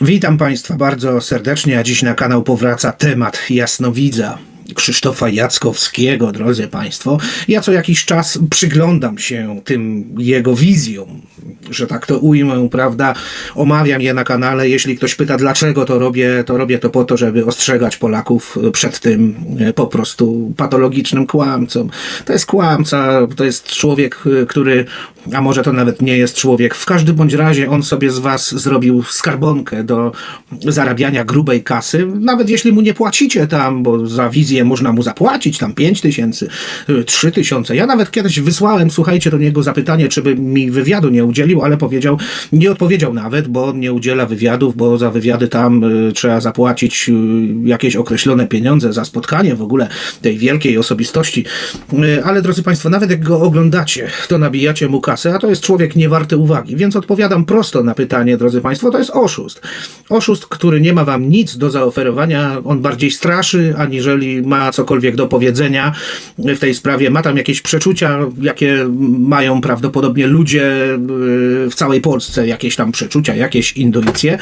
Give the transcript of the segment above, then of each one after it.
Witam Państwa bardzo serdecznie, a dziś na kanał powraca temat jasnowidza. Krzysztofa Jackowskiego, drodzy Państwo. Ja co jakiś czas przyglądam się tym jego wizjom, że tak to ujmę, prawda? Omawiam je na kanale. Jeśli ktoś pyta, dlaczego to robię, to robię to po to, żeby ostrzegać Polaków przed tym e, po prostu patologicznym kłamcą. To jest kłamca, to jest człowiek, e, który, a może to nawet nie jest człowiek. W każdym bądź razie on sobie z Was zrobił skarbonkę do zarabiania grubej kasy. Nawet jeśli mu nie płacicie tam, bo za wizję można mu zapłacić tam 5 tysięcy, 3 tysiące. Ja nawet kiedyś wysłałem, słuchajcie, do niego zapytanie, czy by mi wywiadu nie udzielił, ale powiedział, nie odpowiedział nawet, bo nie udziela wywiadów, bo za wywiady tam y, trzeba zapłacić y, jakieś określone pieniądze za spotkanie w ogóle tej wielkiej osobistości. Y, ale drodzy Państwo, nawet jak go oglądacie, to nabijacie mu kasę, a to jest człowiek niewarty uwagi. Więc odpowiadam prosto na pytanie, drodzy Państwo, to jest oszust. Oszust, który nie ma Wam nic do zaoferowania, on bardziej straszy, aniżeli ma cokolwiek do powiedzenia w tej sprawie. Ma tam jakieś przeczucia, jakie mają prawdopodobnie ludzie y, w całej Polsce, jakieś tam przeczucia, jakieś intuicje.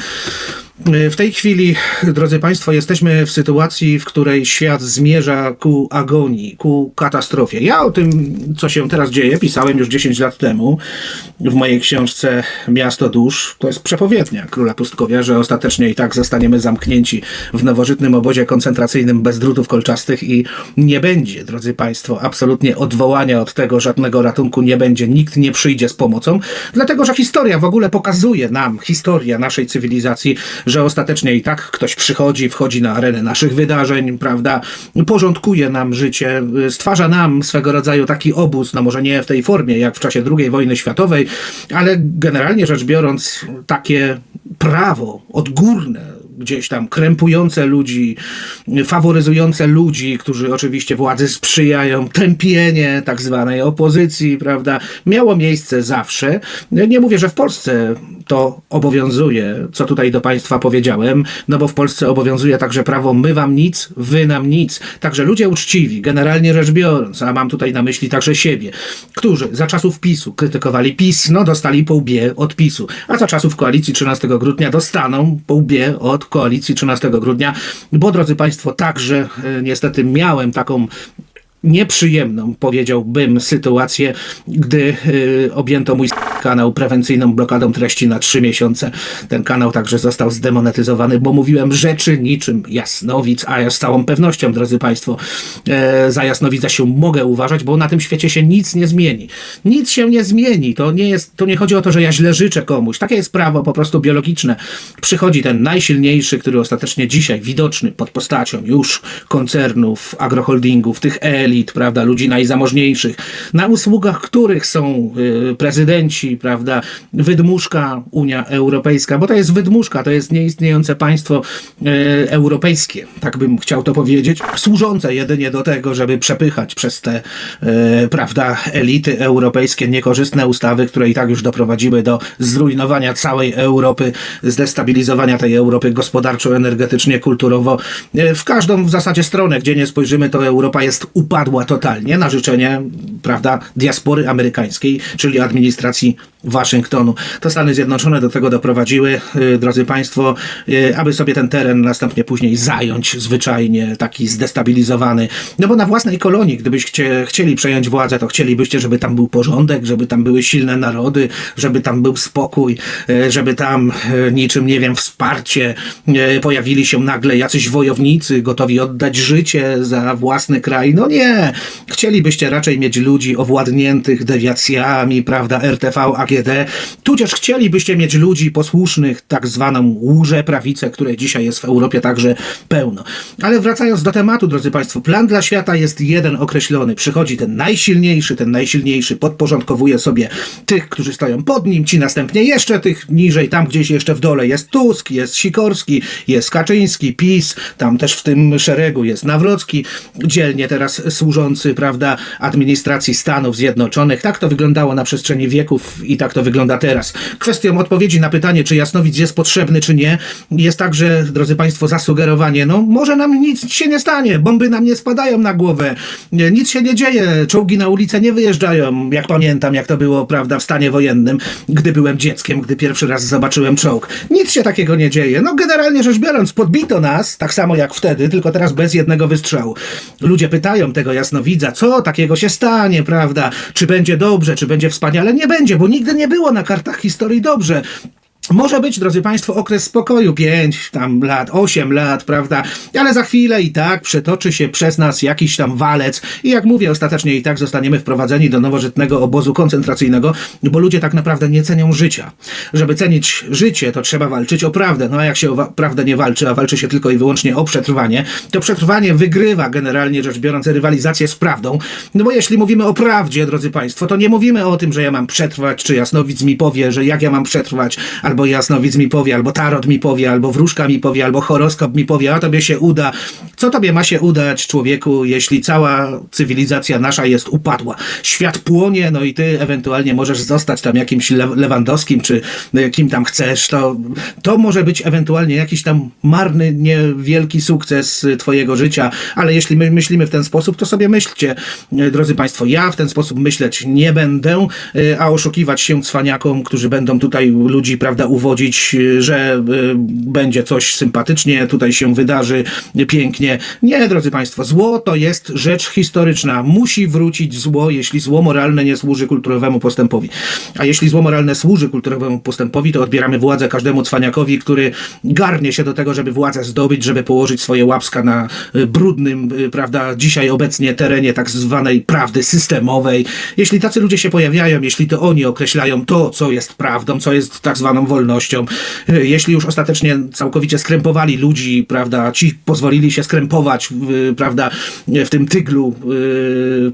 W tej chwili, drodzy Państwo, jesteśmy w sytuacji, w której świat zmierza ku agonii, ku katastrofie. Ja o tym, co się teraz dzieje, pisałem już 10 lat temu w mojej książce Miasto Dusz. To jest przepowiednia króla pustkowia, że ostatecznie i tak zostaniemy zamknięci w nowożytnym obozie koncentracyjnym bez drutów kolczastych i nie będzie, drodzy Państwo, absolutnie odwołania od tego, żadnego ratunku nie będzie, nikt nie przyjdzie z pomocą, dlatego że historia w ogóle pokazuje nam, historia naszej cywilizacji, że ostatecznie i tak ktoś przychodzi, wchodzi na arenę naszych wydarzeń, prawda, porządkuje nam życie, stwarza nam swego rodzaju taki obóz, no może nie w tej formie jak w czasie II wojny światowej, ale generalnie rzecz biorąc takie prawo odgórne, gdzieś tam krępujące ludzi, faworyzujące ludzi, którzy oczywiście władzy sprzyjają, tępienie tak zwanej opozycji, prawda, miało miejsce zawsze. Nie mówię, że w Polsce to obowiązuje, co tutaj do Państwa powiedziałem, no bo w Polsce obowiązuje także prawo my wam nic, wy nam nic. Także ludzie uczciwi, generalnie rzecz biorąc, a mam tutaj na myśli także siebie, którzy za czasów PiSu krytykowali PiS, no dostali po łbie od PiSu, a za czasów koalicji 13 grudnia dostaną po łbie od koalicji 13 grudnia, bo drodzy Państwo, także e, niestety miałem taką nieprzyjemną, powiedziałbym, sytuację, gdy y, objęto mój kanał prewencyjną blokadą treści na trzy miesiące. Ten kanał także został zdemonetyzowany, bo mówiłem rzeczy niczym jasnowic, a ja z całą pewnością, drodzy Państwo, e, za jasnowidza się mogę uważać, bo na tym świecie się nic nie zmieni. Nic się nie zmieni. To nie jest, to nie chodzi o to, że ja źle życzę komuś. Takie jest prawo po prostu biologiczne. Przychodzi ten najsilniejszy, który ostatecznie dzisiaj widoczny pod postacią już koncernów, agroholdingów, tych elit, prawda, ludzi najzamożniejszych, na usługach których są y, prezydenci, prawda, wydmuszka Unia Europejska, bo to jest wydmuszka, to jest nieistniejące państwo y, europejskie, tak bym chciał to powiedzieć, służące jedynie do tego, żeby przepychać przez te, y, prawda, elity europejskie niekorzystne ustawy, które i tak już doprowadziły do zrujnowania całej Europy, zdestabilizowania tej Europy gospodarczo, energetycznie, kulturowo, w każdą w zasadzie stronę, gdzie nie spojrzymy, to Europa jest upadła totalnie na życzenie, prawda, diaspory amerykańskiej, czyli administracji Waszyngtonu. To Stany Zjednoczone do tego doprowadziły, yy, drodzy Państwo, yy, aby sobie ten teren następnie później zająć zwyczajnie, taki zdestabilizowany. No bo na własnej kolonii, gdybyście chcieli przejąć władzę, to chcielibyście, żeby tam był porządek, żeby tam były silne narody, żeby tam był spokój, yy, żeby tam niczym, nie wiem, wsparcie, pojawili się nagle jacyś wojownicy gotowi oddać życie za własny kraj. No nie! Chcielibyście raczej mieć ludzi owładniętych dewiacjami, prawda, RTV, AGD, tudzież chcielibyście mieć ludzi posłusznych tak zwaną łże prawicę, której dzisiaj jest w Europie także pełno. Ale wracając do tematu, drodzy Państwo, plan dla świata jest jeden określony. Przychodzi ten najsilniejszy, ten najsilniejszy podporządkowuje sobie tych, którzy stoją pod nim, ci następnie jeszcze tych niżej, tam gdzieś jeszcze w dole jest Tusk, jest Sikorski, jest Kaczyński, PiS, tam też w tym szeregu jest Nawrocki, dzielnie teraz służący, prawda, administracji Stanów Zjednoczonych. Tak to wyglądało na przestrzeni wieków i tak to wygląda teraz. Kwestią odpowiedzi na pytanie, czy jasnowic jest potrzebny, czy nie, jest także, drodzy Państwo, zasugerowanie, no może nam nic się nie stanie, bomby nam nie spadają na głowę, nic się nie dzieje, czołgi na ulicę nie wyjeżdżają, jak pamiętam, jak to było, prawda, w stanie wojennym, gdy byłem dzieckiem, gdy pierwszy raz zobaczyłem czołg. Nic się takiego nie dzieje. No generalnie rzecz biorąc, podbito nas, tak samo jak wtedy, tylko teraz bez jednego wystrzału. Ludzie pytają tego jasnowidza, co takiego się stanie, prawda? Czy będzie dobrze, czy będzie wspaniale? Nie będzie, bo nigdy nie było na kartach historii dobrze. Może być, drodzy Państwo, okres spokoju, 5 tam lat, 8 lat, prawda? Ale za chwilę i tak przetoczy się przez nas jakiś tam walec i jak mówię, ostatecznie i tak zostaniemy wprowadzeni do nowożytnego obozu koncentracyjnego, bo ludzie tak naprawdę nie cenią życia. Żeby cenić życie, to trzeba walczyć o prawdę. No a jak się o prawdę nie walczy, a walczy się tylko i wyłącznie o przetrwanie, to przetrwanie wygrywa generalnie rzecz biorąc rywalizację z prawdą. No bo jeśli mówimy o prawdzie, drodzy Państwo, to nie mówimy o tym, że ja mam przetrwać, czy jasnowic mi powie, że jak ja mam przetrwać, albo albo jasnowic mi powie, albo tarot mi powie, albo wróżka mi powie, albo horoskop mi powie, a tobie się uda. Co tobie ma się udać, człowieku, jeśli cała cywilizacja nasza jest upadła? Świat płonie, no i ty ewentualnie możesz zostać tam jakimś Le Lewandowskim, czy e, kim tam chcesz, to, to może być ewentualnie jakiś tam marny, niewielki sukces twojego życia, ale jeśli my myślimy w ten sposób, to sobie myślcie, e, drodzy Państwo, ja w ten sposób myśleć nie będę, e, a oszukiwać się cwaniakom, którzy będą tutaj ludzi, prawda, uwodzić, y, że y, będzie coś sympatycznie, tutaj się wydarzy pięknie. Nie, drodzy Państwo, zło to jest rzecz historyczna. Musi wrócić zło, jeśli zło moralne nie służy kulturowemu postępowi. A jeśli zło moralne służy kulturowemu postępowi, to odbieramy władzę każdemu cwaniakowi, który garnie się do tego, żeby władzę zdobyć, żeby położyć swoje łapska na y, brudnym, prawda, dzisiaj obecnie terenie tak zwanej prawdy systemowej. Jeśli tacy ludzie się pojawiają, jeśli to oni określają to, co jest prawdą, co jest tak zwaną wolnością, wolnością. Jeśli już ostatecznie całkowicie skrępowali ludzi, prawda, ci pozwolili się skrępować, prawda, w tym tyglu y,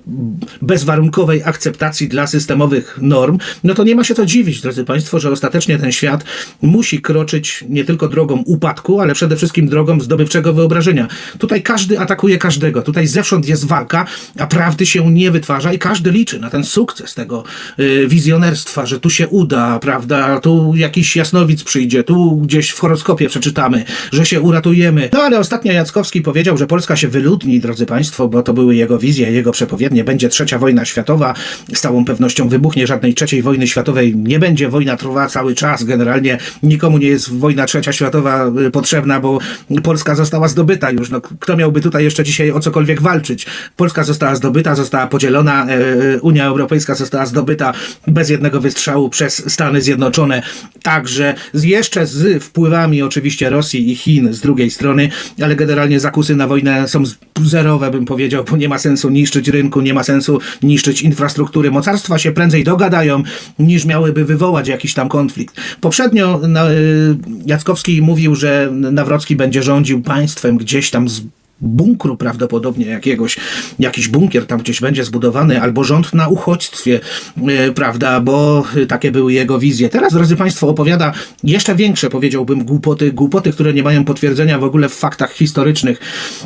bezwarunkowej akceptacji dla systemowych norm, no to nie ma się co dziwić, drodzy Państwo, że ostatecznie ten świat musi kroczyć nie tylko drogą upadku, ale przede wszystkim drogą zdobywczego wyobrażenia. Tutaj każdy atakuje każdego, tutaj zewsząd jest walka, a prawdy się nie wytwarza i każdy liczy na ten sukces tego y, wizjonerstwa, że tu się uda, prawda, tu jakiś jasnowic przyjdzie, tu gdzieś w horoskopie przeczytamy, że się uratujemy. No ale ostatnio Jackowski powiedział, że Polska się wyludni, drodzy Państwo, bo to były jego wizje, jego przepowiednie. Będzie trzecia wojna światowa, z całą pewnością wybuchnie żadnej trzeciej wojny światowej, nie będzie, wojna trwa cały czas, generalnie nikomu nie jest wojna trzecia światowa y, potrzebna, bo Polska została zdobyta już. No, kto miałby tutaj jeszcze dzisiaj o cokolwiek walczyć? Polska została zdobyta, została podzielona, e, e, Unia Europejska została zdobyta bez jednego wystrzału przez Stany Zjednoczone. Także także z, jeszcze z wpływami oczywiście Rosji i Chin z drugiej strony, ale generalnie zakusy na wojnę są zerowe, bym powiedział, bo nie ma sensu niszczyć rynku, nie ma sensu niszczyć infrastruktury. Mocarstwa się prędzej dogadają, niż miałyby wywołać jakiś tam konflikt. Poprzednio na, y, Jackowski mówił, że Nawrocki będzie rządził państwem gdzieś tam z bunkru prawdopodobnie jakiegoś, jakiś bunkier tam gdzieś będzie zbudowany, albo rząd na uchodźstwie, yy, prawda, bo takie były jego wizje. Teraz, drodzy Państwo, opowiada jeszcze większe, powiedziałbym, głupoty, głupoty, które nie mają potwierdzenia w ogóle w faktach historycznych.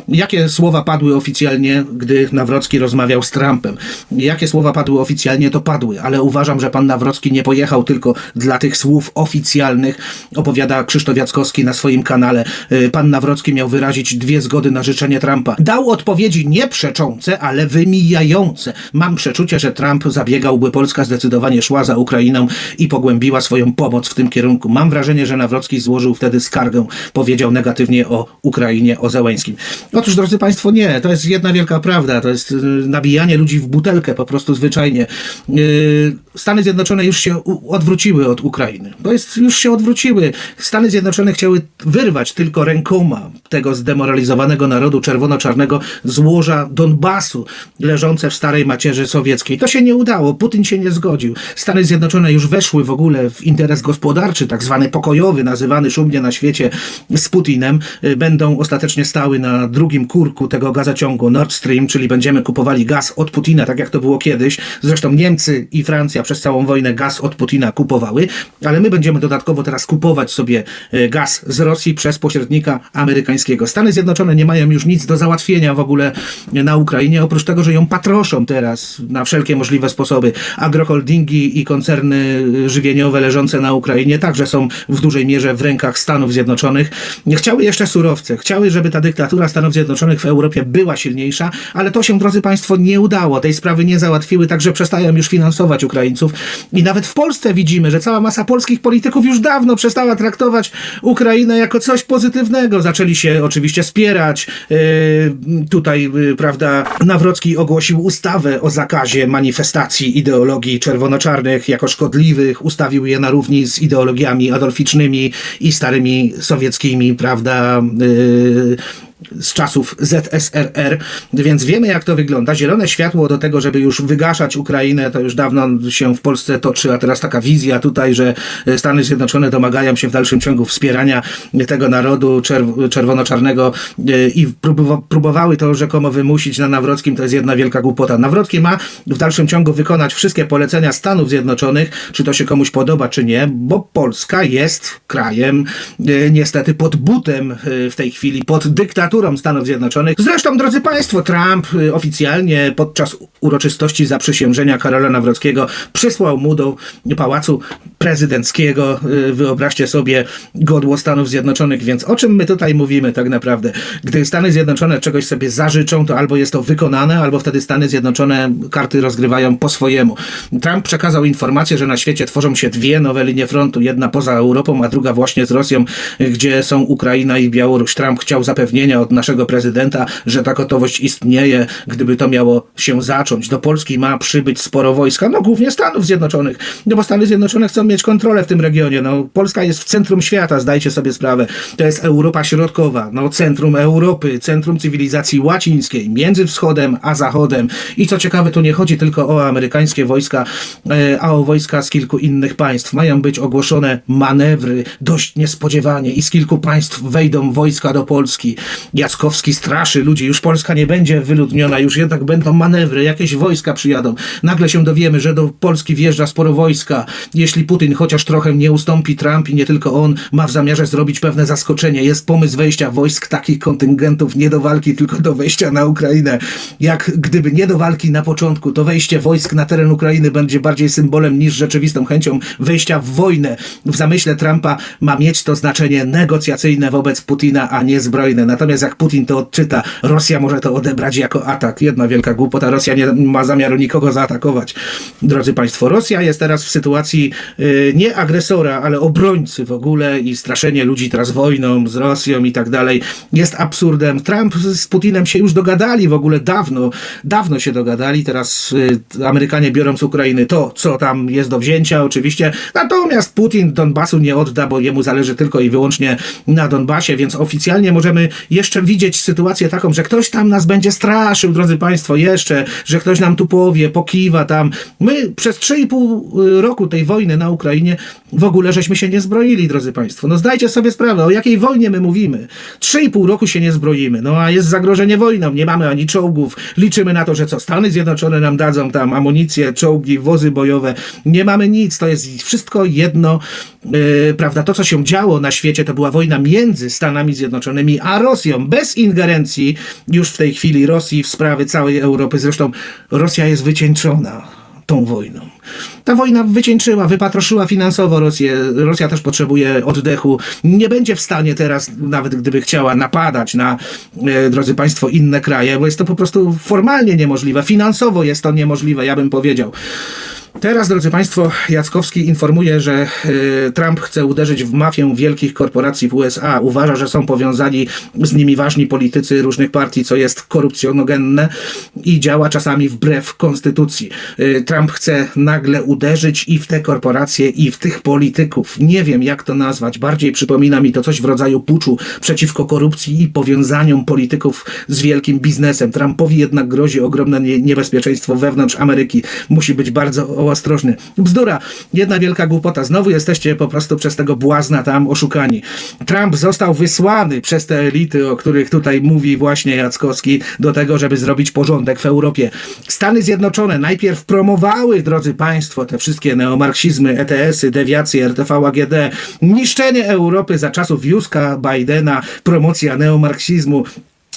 Jakie słowa padły oficjalnie, gdy Nawrocki rozmawiał z Trumpem? Jakie słowa padły oficjalnie, to padły, ale uważam, że pan Nawrocki nie pojechał tylko dla tych słów oficjalnych, opowiada Krzysztof Jackowski na swoim kanale. Yy, pan Nawrocki miał wyrazić dwie zgody na życzenie Trumpa. Dał odpowiedzi nie przeczące, ale wymijające. Mam przeczucie, że Trump zabiegałby, Polska zdecydowanie szła za Ukrainą i pogłębiła swoją pomoc w tym kierunku. Mam wrażenie, że Nawrocki złożył wtedy skargę, powiedział negatywnie o Ukrainie, o Zełęskim. Otóż, drodzy Państwo, nie, to jest jedna wielka prawda, to jest y, nabijanie ludzi w butelkę po prostu zwyczajnie. Y, Stany Zjednoczone już się odwróciły od Ukrainy. To jest, już się odwróciły. Stany Zjednoczone chciały wyrwać tylko rękoma tego zdemoralizowanego narodu czerwono-czarnego złoża Donbasu leżące w starej macierzy sowieckiej. To się nie udało, Putin się nie zgodził. Stany Zjednoczone już weszły w ogóle w interes gospodarczy, tak zwany pokojowy, nazywany szumnie na świecie z Putinem. Y, będą ostatecznie stały na drugim kurku tego gazociągu Nord Stream, czyli będziemy kupowali gaz od Putina, tak jak to było kiedyś. Zresztą Niemcy i Francja przez całą wojnę gaz od Putina kupowały, ale my będziemy dodatkowo teraz kupować sobie y, gaz z Rosji przez pośrednika amerykańskiego. Stany Zjednoczone nie mają już już nic do załatwienia w ogóle na Ukrainie, oprócz tego, że ją patroszą teraz na wszelkie możliwe sposoby. Agroholdingi i koncerny żywieniowe leżące na Ukrainie także są w dużej mierze w rękach Stanów Zjednoczonych. Chciały jeszcze surowce, chciały, żeby ta dyktatura Stanów Zjednoczonych w Europie była silniejsza, ale to się, drodzy Państwo, nie udało. Tej sprawy nie załatwiły, także przestają już finansować Ukraińców. I nawet w Polsce widzimy, że cała masa polskich polityków już dawno przestała traktować Ukrainę jako coś pozytywnego. Zaczęli się oczywiście spierać. Yy, tutaj, yy, prawda, Nawrocki ogłosił ustawę o zakazie manifestacji ideologii czerwono-czarnych. Jako szkodliwych, ustawił je na równi z ideologiami adolficznymi i starymi sowieckimi, prawda, yy, z czasów ZSRR, więc wiemy jak to wygląda. Zielone światło do tego, żeby już wygaszać Ukrainę, to już dawno się w Polsce toczy, a teraz taka wizja tutaj, że Stany Zjednoczone domagają się w dalszym ciągu wspierania tego narodu czerw- czerwono-czarnego e, i próbowały to rzekomo wymusić na Nawrockim, to jest jedna wielka głupota. Nawrocki ma w dalszym ciągu wykonać wszystkie polecenia Stanów Zjednoczonych, czy to się komuś podoba, czy nie, bo Polska jest krajem e, niestety pod butem e, w tej chwili, pod dyktaturą dyktaturą Stanów Zjednoczonych. Zresztą, drodzy Państwo, Trump y, oficjalnie podczas uroczystości zaprzysiężenia Karola Nawrockiego przysłał mu do pałacu prezydenckiego, y, wyobraźcie sobie, godło Stanów Zjednoczonych, więc o czym my tutaj mówimy tak naprawdę? Gdy Stany Zjednoczone czegoś sobie zażyczą, to albo jest to wykonane, albo wtedy Stany Zjednoczone karty rozgrywają po swojemu. Trump przekazał informację, że na świecie tworzą się dwie nowe linie frontu, jedna poza Europą, a druga właśnie z Rosją, gdzie są Ukraina i Białoruś. Trump chciał zapewnienia od naszego prezydenta, że ta gotowość istnieje, gdyby to miało się zacząć. Do Polski ma przybyć sporo wojska, no głównie Stanów Zjednoczonych, no bo Stany Zjednoczone chcą mieć kontrolę w tym regionie. No, Polska jest w centrum świata, zdajcie sobie sprawę. To jest Europa Środkowa, no, centrum Europy, centrum cywilizacji łacińskiej, między wschodem a zachodem. I co ciekawe, tu nie chodzi tylko o amerykańskie wojska, e, a o wojska z kilku innych państw. Mają być ogłoszone manewry dość niespodziewanie i z kilku państw wejdą wojska do Polski. Jackowski straszy ludzi, już Polska nie będzie wyludniona, już jednak będą manewry, jakieś wojska przyjadą. Nagle się dowiemy, że do Polski wjeżdża sporo wojska. Jeśli Putin chociaż trochę nie ustąpi, Trump i nie tylko on ma w zamiarze zrobić pewne zaskoczenie. Jest pomysł wejścia wojsk takich kontyngentów nie do walki, tylko do wejścia na Ukrainę. Jak gdyby nie do walki na początku, to wejście wojsk na teren Ukrainy będzie bardziej symbolem niż rzeczywistą chęcią wejścia w wojnę. W zamyśle Trumpa ma mieć to znaczenie negocjacyjne wobec Putina, a nie zbrojne. Natomiast jak Putin to odczyta, Rosja może to odebrać jako atak. Jedna wielka głupota. Rosja nie ma zamiaru nikogo zaatakować. Drodzy Państwo, Rosja jest teraz w sytuacji yy, nie agresora, ale obrońcy w ogóle i straszenie ludzi teraz wojną z Rosją i tak dalej jest absurdem. Trump z Putinem się już dogadali w ogóle dawno, dawno się dogadali. Teraz yy, Amerykanie biorą z Ukrainy to, co tam jest do wzięcia oczywiście. Natomiast Putin Donbasu nie odda, bo jemu zależy tylko i wyłącznie na Donbasie, więc oficjalnie możemy jeszcze widzieć sytuację taką, że ktoś tam nas będzie straszył, drodzy Państwo, jeszcze, że ktoś nam tu powie, pokiwa tam. My przez 3,5 y, roku tej wojny na Ukrainie w ogóle żeśmy się nie zbroili, drodzy Państwo. No zdajcie sobie sprawę, o jakiej wojnie my mówimy. 3,5 roku się nie zbroimy, no a jest zagrożenie wojną, nie mamy ani czołgów, liczymy na to, że co, Stany Zjednoczone nam dadzą tam amunicję, czołgi, wozy bojowe, nie mamy nic, to jest wszystko jedno, yy, prawda, to co się działo na świecie to była wojna między Stanami Zjednoczonymi a Rosją, bez ingerencji już w tej chwili Rosji w sprawy całej Europy. Zresztą Rosja jest wycieńczona tą wojną. Ta wojna wycieńczyła, wypatroszyła finansowo Rosję. Rosja też potrzebuje oddechu. Nie będzie w stanie teraz, nawet gdyby chciała napadać na, e, drodzy Państwo, inne kraje, bo jest to po prostu formalnie niemożliwe. Finansowo jest to niemożliwe, ja bym powiedział. Teraz, drodzy Państwo, Jackowski informuje, że y, Trump chce uderzyć w mafię wielkich korporacji w USA. Uważa, że są powiązani z nimi ważni politycy różnych partii, co jest korupcjonogenne i działa czasami wbrew konstytucji. Y, Trump chce nagle uderzyć i w te korporacje, i w tych polityków. Nie wiem, jak to nazwać. Bardziej przypomina mi to coś w rodzaju puczu przeciwko korupcji i powiązaniom polityków z wielkim biznesem. Trumpowi jednak grozi ogromne niebezpieczeństwo wewnątrz Ameryki. Musi być bardzo ostrożny. Bzdura. Jedna wielka głupota. Znowu jesteście po prostu przez tego błazna tam oszukani. Trump został wysłany przez te elity, o których tutaj mówi właśnie Jackowski, do tego, żeby zrobić porządek w Europie. Stany Zjednoczone najpierw promowały, drodzy Państwo, te wszystkie neomarksizmy, ETS-y, dewiacje, RTV AGD, niszczenie Europy za czasów Juska Bidena, promocja neomarksizmu,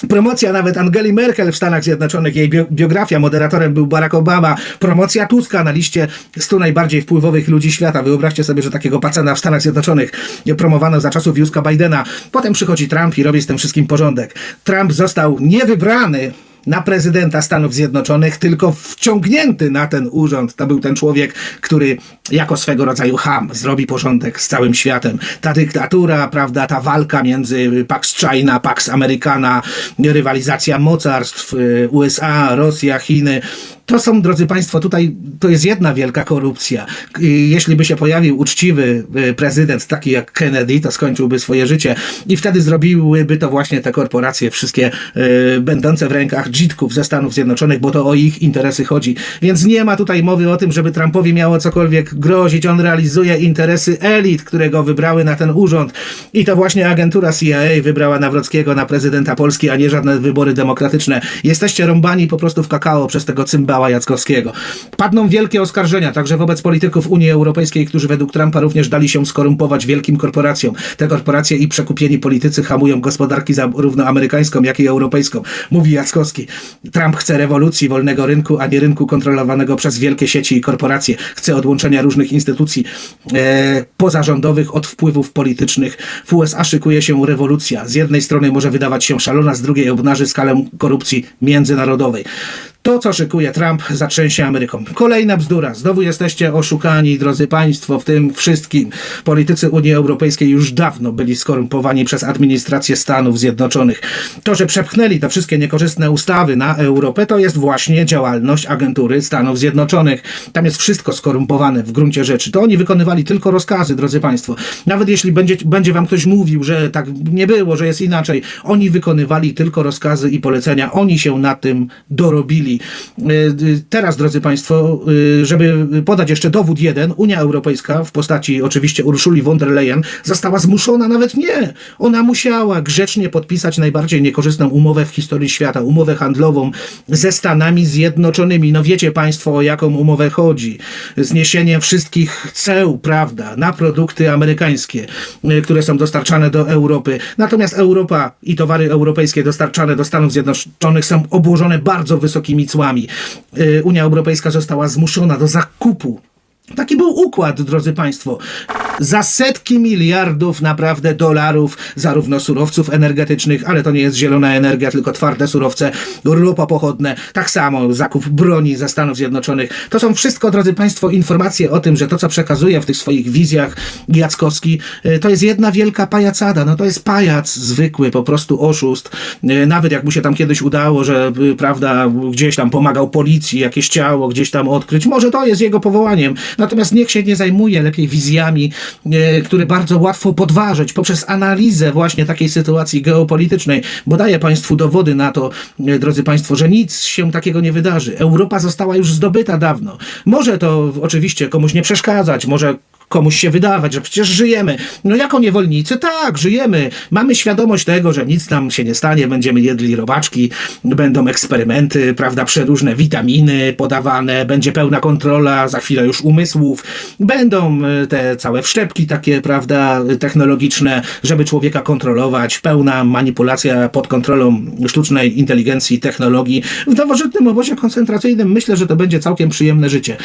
Promocja nawet Angeli Merkel w Stanach Zjednoczonych, jej bio- biografia, moderatorem był Barack Obama, promocja Tuska na liście 100 najbardziej wpływowych ludzi świata. Wyobraźcie sobie, że takiego pacana w Stanach Zjednoczonych promowano za czasów Józka Bidena. Potem przychodzi Trump i robi z tym wszystkim porządek. Trump został niewybrany na prezydenta Stanów Zjednoczonych, tylko wciągnięty na ten urząd. To był ten człowiek, który jako swego rodzaju ham zrobi porządek z całym światem. Ta dyktatura, prawda, ta walka między Pax China, Pax Americana, rywalizacja mocarstw y, USA, Rosja, Chiny. To są, drodzy Państwo, tutaj to jest jedna wielka korupcja. I Jeśli by się pojawił uczciwy y, prezydent, taki jak Kennedy, to skończyłby swoje życie i wtedy zrobiłyby to właśnie te korporacje, wszystkie y, będące w rękach dzitków ze Stanów Zjednoczonych, bo to o ich interesy chodzi. Więc nie ma tutaj mowy o tym, żeby Trumpowi miało cokolwiek grozić. On realizuje interesy elit, które go wybrały na ten urząd. I to właśnie agentura CIA wybrała Nawrockiego na prezydenta Polski, a nie żadne wybory demokratyczne. Jesteście rąbani po prostu w kakao przez tego cymbała Jackowskiego. Padną wielkie oskarżenia także wobec polityków Unii Europejskiej, którzy według Trumpa również dali się skorumpować wielkim korporacjom. Te korporacje i przekupieni politycy hamują gospodarki zarówno amerykańską, jak i europejską. Mówi Jackowski. Trump chce rewolucji wolnego rynku, a nie rynku kontrolowanego przez wielkie sieci i korporacje. Chce odłączenia różnych instytucji e, pozarządowych od wpływów politycznych. W USA szykuje się rewolucja. Z jednej strony może wydawać się szalona, z drugiej obnaży skalę korupcji międzynarodowej. To, co szykuje Trump, zatrzęsie Ameryką. Kolejna bzdura. Znowu jesteście oszukani, drodzy Państwo, w tym wszystkim. Politycy Unii Europejskiej już dawno byli skorumpowani przez administrację Stanów Zjednoczonych. To, że przepchnęli te wszystkie niekorzystne ustawy na Europę, to jest właśnie działalność agentury Stanów Zjednoczonych. Tam jest wszystko skorumpowane w gruncie rzeczy. To oni wykonywali tylko rozkazy, drodzy Państwo. Nawet jeśli będzie, będzie Wam ktoś mówił, że tak nie było, że jest inaczej, oni wykonywali tylko rozkazy i polecenia. Oni się na tym dorobili. Y, y, Teraz, drodzy Państwo, y, żeby podać jeszcze dowód jeden, Unia Europejska w postaci oczywiście Urszuli von der Leyen została zmuszona, nawet nie, ona musiała grzecznie podpisać najbardziej niekorzystną umowę w historii świata, umowę handlową ze Stanami Zjednoczonymi. No wiecie Państwo, o jaką umowę chodzi. Zniesienie wszystkich ceł, prawda, na produkty amerykańskie, które są dostarczane do Europy. Natomiast Europa i towary europejskie dostarczane do Stanów Zjednoczonych są obłożone bardzo wysokimi cłami. Y, Unia Europejska została zmuszona do zakupu Taki był układ, drodzy Państwo. Za setki miliardów naprawdę dolarów, zarówno surowców energetycznych, ale to nie jest zielona energia, tylko twarde surowce, ropa pochodne, tak samo zakup broni ze Stanów Zjednoczonych. To są wszystko, drodzy Państwo, informacje o tym, że to, co przekazuje w tych swoich wizjach Jackowski, y, to jest jedna wielka pajacada. No to jest pajac zwykły, po prostu oszust. Y, Nawet jak mu się tam kiedyś udało, że y, prawda, gdzieś tam pomagał policji, jakieś ciało gdzieś tam odkryć, może to jest jego powołaniem. Natomiast niech się nie zajmuje lepiej wizjami, e, które bardzo łatwo podważyć poprzez analizę właśnie takiej sytuacji geopolitycznej, bo daję Państwu dowody na to, e, drodzy Państwo, że nic się takiego nie wydarzy. Europa została już zdobyta dawno. Może to oczywiście komuś nie przeszkadzać, może komuś się wydawać, że przecież żyjemy. No jako niewolnicy, tak, żyjemy. Mamy świadomość tego, że nic nam się nie stanie, będziemy jedli robaczki, będą eksperymenty, prawda, przeróżne witaminy podawane, będzie pełna kontrola, za chwilę już umysłów, będą e, te całe wszczepki takie, prawda, technologiczne, żeby człowieka kontrolować, pełna manipulacja pod kontrolą sztucznej inteligencji, technologii. W nowożytnym obozie koncentracyjnym myślę, że to będzie całkiem przyjemne życie.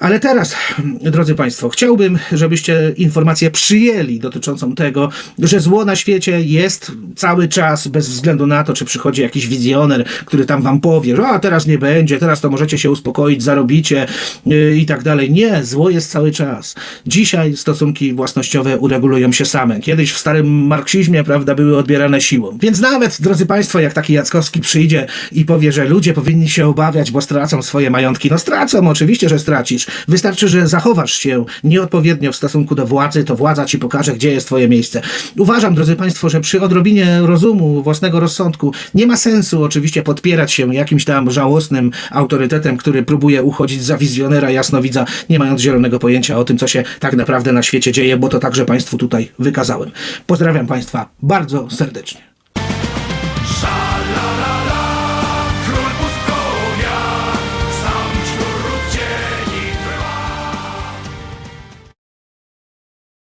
Ale teraz, drodzy Państwo, chciałbym, żebyście informację przyjęli dotyczącą tego, że zło na świecie jest cały czas, bez względu na to, czy przychodzi jakiś wizjoner, który tam Wam powie, że a teraz nie będzie, teraz to możecie się uspokoić, zarobicie yy, i tak dalej. Nie, zło jest cały czas. Dzisiaj stosunki własnościowe uregulują się same. Kiedyś w starym marksizmie, prawda, były odbierane siłą. Więc nawet, drodzy Państwo, jak taki Jackowski przyjdzie i powie, że ludzie powinni się obawiać, bo stracą swoje majątki, no stracą, oczywiście, że stracisz. Wystarczy, że zachowasz się nieodpowiednio w stosunku do władzy, to władza ci pokaże, gdzie jest twoje miejsce. Uważam, drodzy Państwo, że przy odrobinie rozumu, własnego rozsądku, nie ma sensu oczywiście podpierać się jakimś tam żałosnym autorytetem, który próbuje uchodzić za wizjonera jasnowidza, nie mając zielonego pojęcia o tym, co się tak naprawdę na świecie dzieje, bo to także Państwu tutaj wykazałem. Pozdrawiam Państwa bardzo serdecznie.